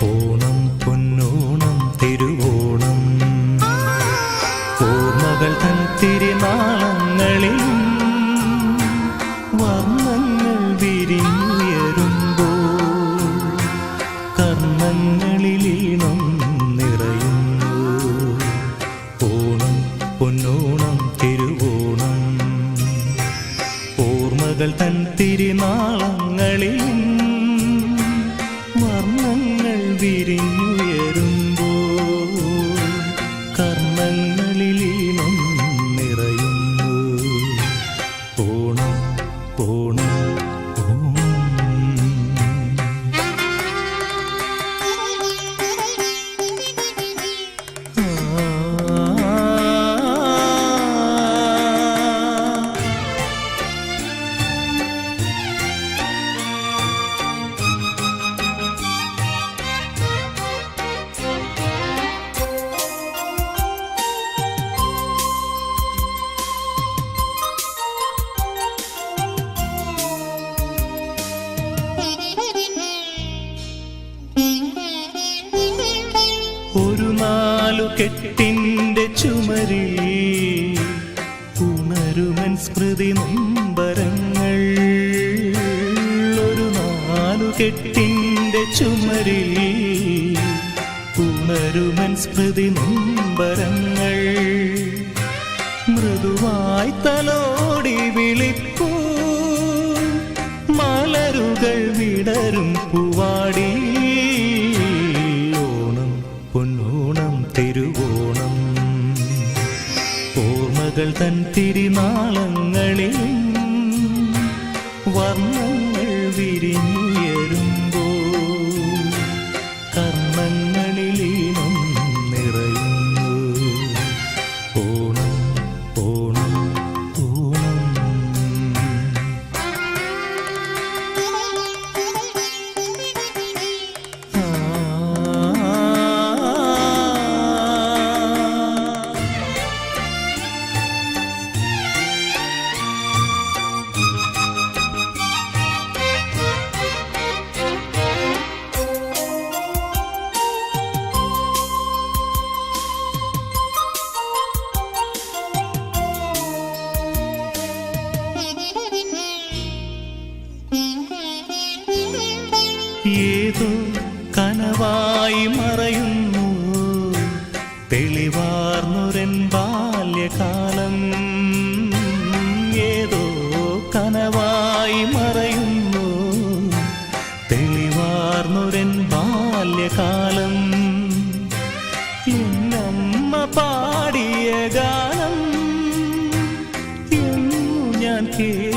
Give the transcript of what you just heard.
ഓണം പൊന്നോണം തിരുവോണം. ഓർമ്മകൾ തൻ തിരുനാളങ്ങളിൽ വർണങ്ങൾ വിരിഞ്ഞുയരുമ്പോൾ ഓർമ്മകൾ തൻ തിരുനാളങ്ങളിലും വർണങ്ങൾ നാലു കെട്ടിന്റെ ചുമരിൽ ഉണരുമൻ സ്മൃതി നൊമ്പരങ്ങൾ. ഒരു നാലു കെട്ടിന്റെ ചുമരിൽ ഉണരുമൻ സ്മൃതി നൊമ്പരങ്ങൾ. മൃദുവായി തലോടി വിളിപ്പൂ. മലരുകൾ വിടരും പൂവാടി ഓർമ്മകൾ തൻ തിരുനാളങ്ങളിൽ വർണങ്ങൾ വിരിഞ്ഞുയരുമ്പോൾ ഏതോ കനവായി മറയുന്നു. തെളിവാർന്നൊരൻ ബാല്യകാലം ഏതോ കനവായി മറയുന്നു. തെളിവാർന്നൊരൻ ബാല്യകാലം എന്നമ്മ പാടിയ ഗാനം ഞാൻ ജന്മ